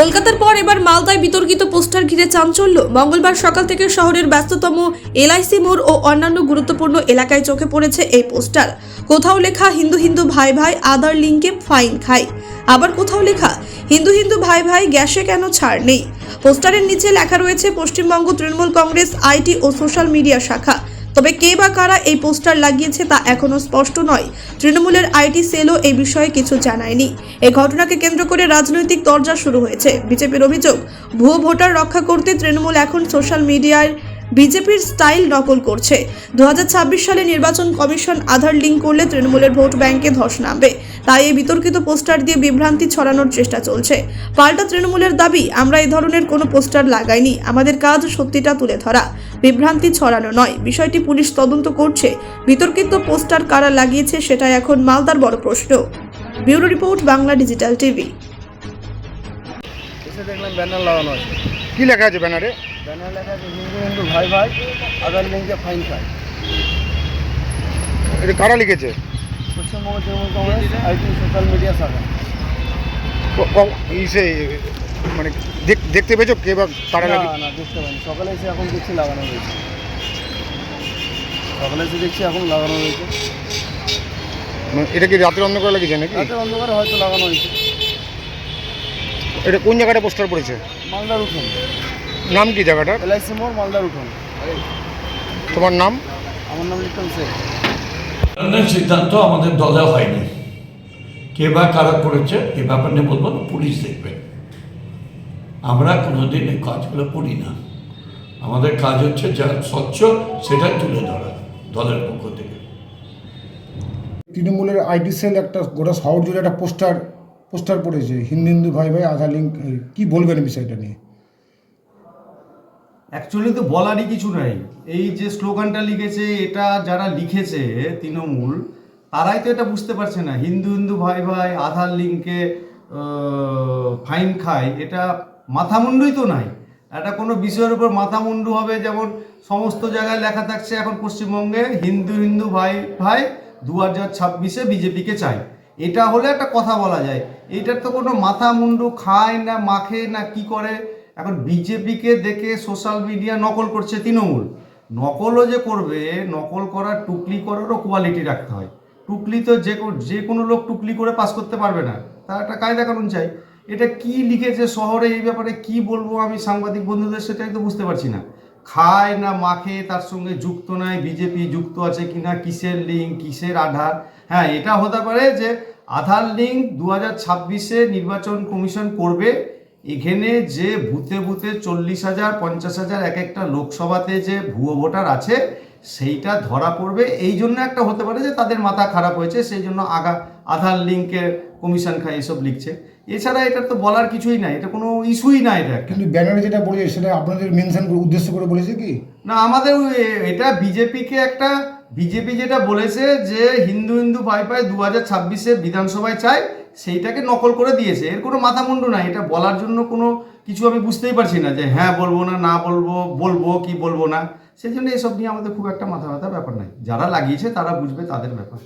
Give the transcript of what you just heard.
কলকাতার পর এবার মালদায় বিতর্কিত পোস্টার ঘিরে চাঞ্চল্য। মঙ্গলবার সকাল থেকে শহরের ব্যস্ততম এলআইসি মোড় ও অন্যান্য গুরুত্বপূর্ণ এলাকায় চোখে পড়েছে এই পোস্টার। কোথাও লেখা, হিন্দু হিন্দু ভাই ভাই, আদার লিঙ্কে ফাইন খাই। আবার কোথাও লেখা, হিন্দু হিন্দু ভাই ভাই, গ্যাসে কেন ছাড় নেই? পোস্টারের নিচে লেখা রয়েছে, পশ্চিমবঙ্গ তৃণমূল কংগ্রেস, আইটি ও সোশ্যাল মিডিয়া শাখা। তবে কে বা কারা এই পোস্টার লাগিয়েছে তা এখনও স্পষ্ট নয়। তৃণমূলের আইটি সেলও এই বিষয়ে কিছু জানায়নি। এই ঘটনাকে কেন্দ্র করে রাজনৈতিক দরজা শুরু হয়েছে। বিজেপির অভিযোগ, ভুয়ো ভোটার রক্ষা করতে তৃণমূল এখন সোশ্যাল মিডিয়ায় বিজেপির স্টাইল নকল করছে। দু হাজার ছাব্বিশ সালে নির্বাচন কমিশন আধার লিঙ্ক করলে তৃণমূলের ভোট ব্যাংকে ধস নামবে। তাই এই বিতর্কিত পোস্টার দিয়ে বিভ্রান্তি ছড়ানোর চেষ্টা চলছে। পাল্টা তৃণমূলের দাবি, আমরা এই ধরনের কোনো পোস্টার লাগাইনি, আমাদের কাজ সত্যিটা তুলে ধরা। বিভ্রান্তি ছড়ানো নয়, বিষয়টি পুলিশ তদন্ত করছে। বিতর্কিত পোস্টার কারা লাগিয়েছে সেটা এখন মালদার বড় প্রশ্ন। Bureau report, Bangla digital TV. দেখলাম ব্যানার লাগানো আছে। কি লেখা আছে ব্যানারে? ব্যানার লেখা আছে হিন্দু হিন্দু ভাই ভাই আধার লিঙ্কে ফাইন এটা কারা লিখেছে? Paschimbanga Trinamool Congress IT social media শাখা। ক- ক- ইসে মানে দেখ- দেখতে পেয়েছ কে বা কারা না লাগে না দেখতে পাইনি। সকালে এসে এখন দেখছি লাগানো রয়েছে সকালে এসে দেখছি এখন লাগানো রয়েছে মানে এটা কি রাতের অন্ধকার লাগিয়েছে নাকি? রাতের অন্ধকারে হয়তো লাগানো হয়েছে। এটা কোন জায়গাটা পোস্টার পড়েছে? মালদার উঠোন। নাম কি জায়গাটা? এলআইসি মোড় মালদার উঠোন। তোমার নাম? আমার নাম লিটন ধরনের সিদ্ধান্ত আমাদের দলে হয়নি। কে বা কারা করেছে এ ব্যাপার নিয়ে বলব না, পুলিশ দেখবে। আমরা কোনোদিন এই কাজগুলো করি না। আমাদের কাজ হচ্ছে যা স্বচ্ছ সেটা তুলে ধরা দলের পক্ষ থেকে। তৃণমূলের আইটি সেল একটা গোটা শহর জুড়ে একটা পোস্টার পোস্টার পড়েছে হিন্দু হিন্দু ভাই ভাই আধার লিঙ্ক কি বলবেন বিষয়টা নিয়ে? অ্যাকচুয়ালি তো বলারই কিছু নাই। এই যে স্লোগানটা লিখেছে, এটা যারা লিখেছে তৃণমূল, তারাই তো এটা বুঝতে পারছে না। হিন্দু হিন্দু ভাই ভাই, আধার লিঙ্কে ফাইন খায়, এটা মাথামুন্ডুই তো নাই। এটা কোনো বিষয়ের উপর মাথামুন্ডু হবে, যেমন সমস্ত জায়গায় লেখা থাকছে এখন পশ্চিমবঙ্গে, হিন্দু হিন্দু ভাই ভাই দু হাজার ছাব্বিশে বিজেপিকে চাই এটা হলে একটা কথা বলা যায়। এটার তো কোনো মাথা মুন্ডু খায় না, মাখে না, কি করে? এখন বিজেপিকে দেখে সোশ্যাল মিডিয়া নকল করছে তৃণমূল। নকলও যে করবে, নকল করার টুকলি করারও কোয়ালিটি রাখতে হয়। টুকলি তো যে যে কোনো লোক টুকলি করে পাস করতে পারবে না। তার একটা কায়দা কানুন চাই। এটা কি লিখেছে শহরে, এই ব্যাপারে কি বলব আমি সাংবাদিক বন্ধুদের সেটাই তো বুঝতে পারছি না। খায় না মাখে, তার সঙ্গে যুক্ত নয়, বিজেপি যুক্ত আছে কি না কিসের লিঙ্ক কিসের আধার? হ্যাঁ এটা হতে পারে যে আধার লিঙ্ক দু হাজার নির্বাচন কমিশন করবে এখানে যে বুথে বুথে চল্লিশ হাজার পঞ্চাশ হাজার এক একটা লোকসভাতে যে ভুয়ো ভোটার আছে সেইটা ধরা পড়বে। এই জন্য একটা হতে পারে যে তাদের মাথা খারাপ হয়েছে সেই জন্য আগা আধার লিঙ্কের কমিশন খায় এসব লিখছে। এছাড়া এটা তো বলার কিছুই নাই এটা কোনো ইস্যুই না এটা কিন্তু ব্যানারে যেটা পড়েছে সেটা আপনাদের মেনশন করে উদ্দেশ্য করে বলেছে কি? না আমাদের এটা বিজেপিকে একটা বিজেপি যেটা বলেছে যে হিন্দু হিন্দু ভাই ভাই দু হাজার ছাব্বিশে বিধানসভায় চাই সেইটাকে নকল করে দিয়েছে। এর কোনো মাথা মুন্ডু নাই। এটা বলার জন্য কোনো কিছু আমি বুঝতেই পারছি না যে হ্যাঁ বলব না না বলব বলব কি বলব না। সেই জন্য এসব নিয়ে আমাদের খুব একটা মাথা ব্যাপার নাই। যারা লাগিয়েছে তারা বুঝবে তাদের ব্যাপার।